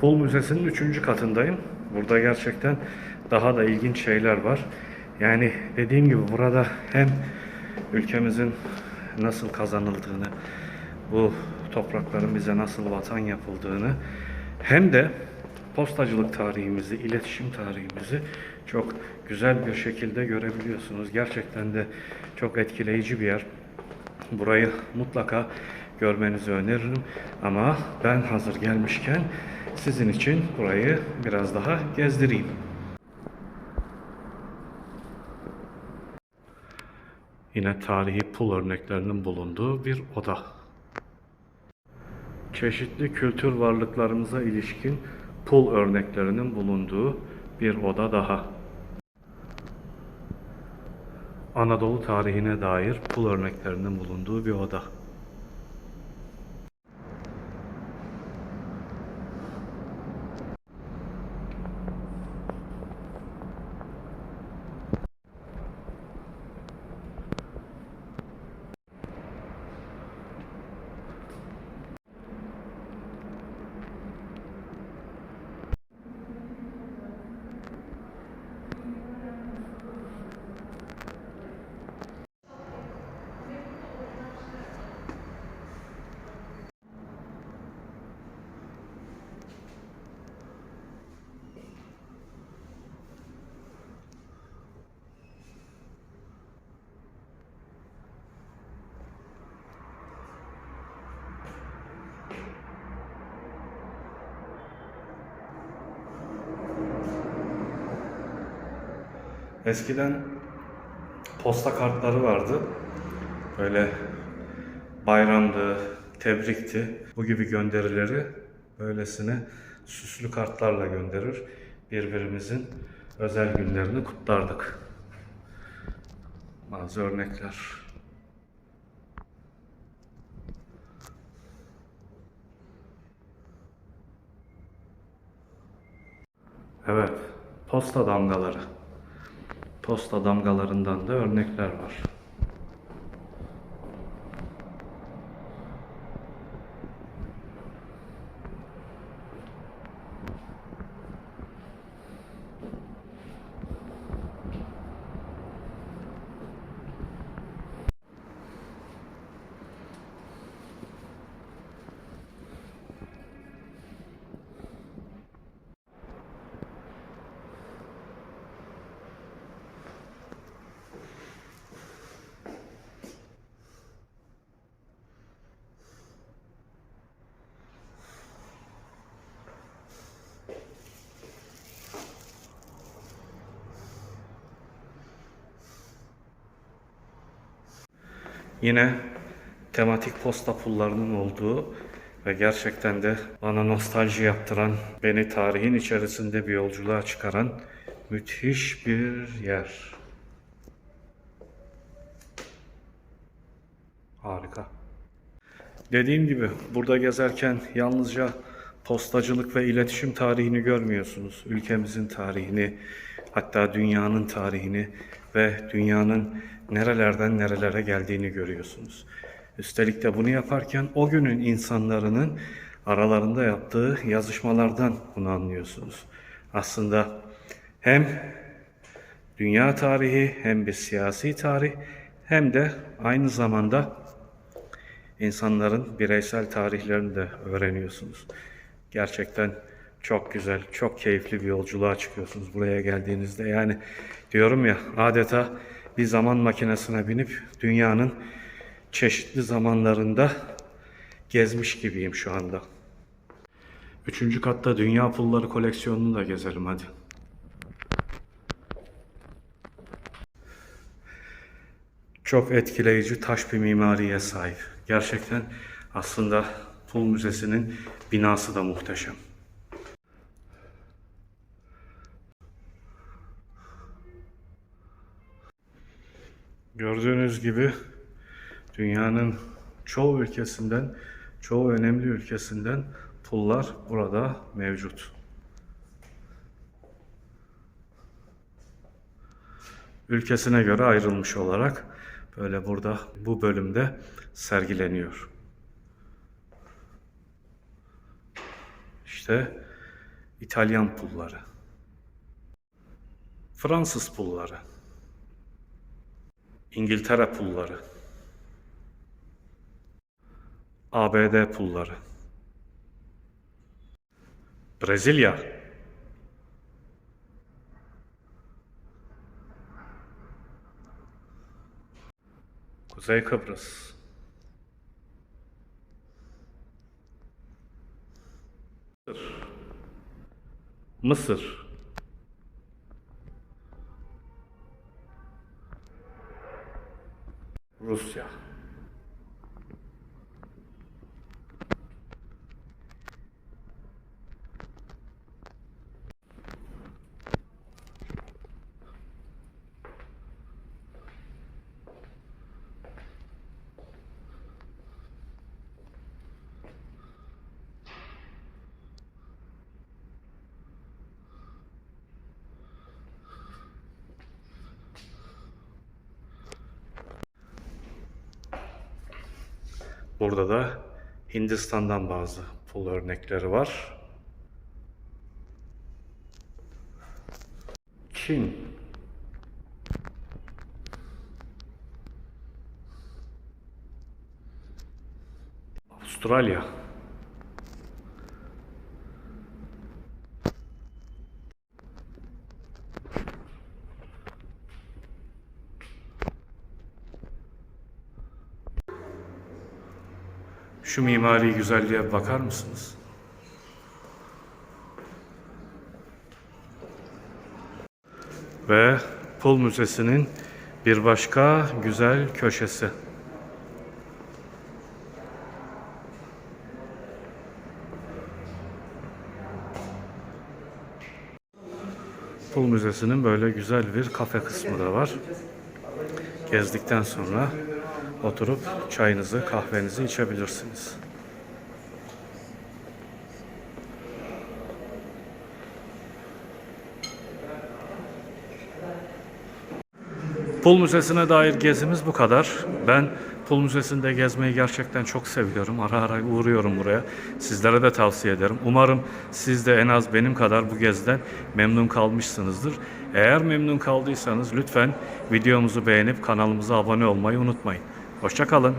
Pul Müzesi'nin üçüncü katındayım. Burada gerçekten daha da ilginç şeyler var. Yani dediğim gibi burada hem ülkemizin nasıl kazanıldığını, bu toprakların bize nasıl vatan yapıldığını hem de postacılık tarihimizi, iletişim tarihimizi çok güzel bir şekilde görebiliyorsunuz. Gerçekten de çok etkileyici bir yer. Burayı mutlaka görmenizi öneririm. Ama ben hazır gelmişken sizin için burayı biraz daha gezdireyim. Yine tarihi pul örneklerinin bulunduğu bir oda. Çeşitli kültür varlıklarımıza ilişkin pul örneklerinin bulunduğu bir oda daha. Anadolu tarihine dair pul örneklerinin bulunduğu bir oda. Eskiden posta kartları vardı. Böyle bayramdı, tebrikti. Bu gibi gönderileri böylesine süslü kartlarla gönderir. Birbirimizin özel günlerini kutlardık. Bazı örnekler. Evet, posta damgaları. Posta damgalarından da örnekler var. Yine tematik posta pullarının olduğu ve gerçekten de bana nostalji yaptıran, beni tarihin içerisinde bir yolculuğa çıkaran müthiş bir yer. Harika. Dediğim gibi burada gezerken yalnızca postacılık ve iletişim tarihini görmüyorsunuz. Ülkemizin tarihini, hatta dünyanın tarihini ve dünyanın nerelerden nerelere geldiğini görüyorsunuz. Üstelik de bunu yaparken o günün insanların aralarında yaptığı yazışmalardan bunu anlıyorsunuz. Aslında hem dünya tarihi hem bir siyasi tarih hem de aynı zamanda insanların bireysel tarihlerini de öğreniyorsunuz. Gerçekten çok güzel, çok keyifli bir yolculuğa çıkıyorsunuz buraya geldiğinizde. Yani diyorum ya adeta bir zaman makinesine binip dünyanın çeşitli zamanlarında gezmiş gibiyim şu anda. Üçüncü katta dünya pulları koleksiyonunu da gezelim hadi. Çok etkileyici taş bir mimariye sahip. Gerçekten aslında Pul Müzesi'nin binası da muhteşem. Gördüğünüz gibi dünyanın çoğu ülkesinden, çoğu önemli ülkesinden pullar burada mevcut. Ülkesine göre ayrılmış olarak böyle burada bu bölümde sergileniyor. İşte İtalyan pulları, Fransız pulları, İngiltere pulları, ABD pulları, Brezilya, Kuzey Kıbrıs, Mısır, Rusya. Burada da Hindistan'dan bazı pul örnekleri var. Çin. Avustralya. Şu mimari güzelliğe bakar mısınız? Ve Pul Müzesi'nin bir başka güzel köşesi. Pul Müzesi'nin böyle güzel bir kafe kısmı da var. Gezdikten sonra oturup çayınızı, kahvenizi içebilirsiniz. Pul Müzesi'ne dair gezimiz bu kadar. Ben Pul Müzesi'nde gezmeyi gerçekten çok seviyorum. Ara ara uğruyorum buraya. Sizlere de tavsiye ederim. Umarım siz de en az benim kadar bu geziden memnun kalmışsınızdır. Eğer memnun kaldıysanız lütfen videomuzu beğenip kanalımıza abone olmayı unutmayın. Hoşçakalın.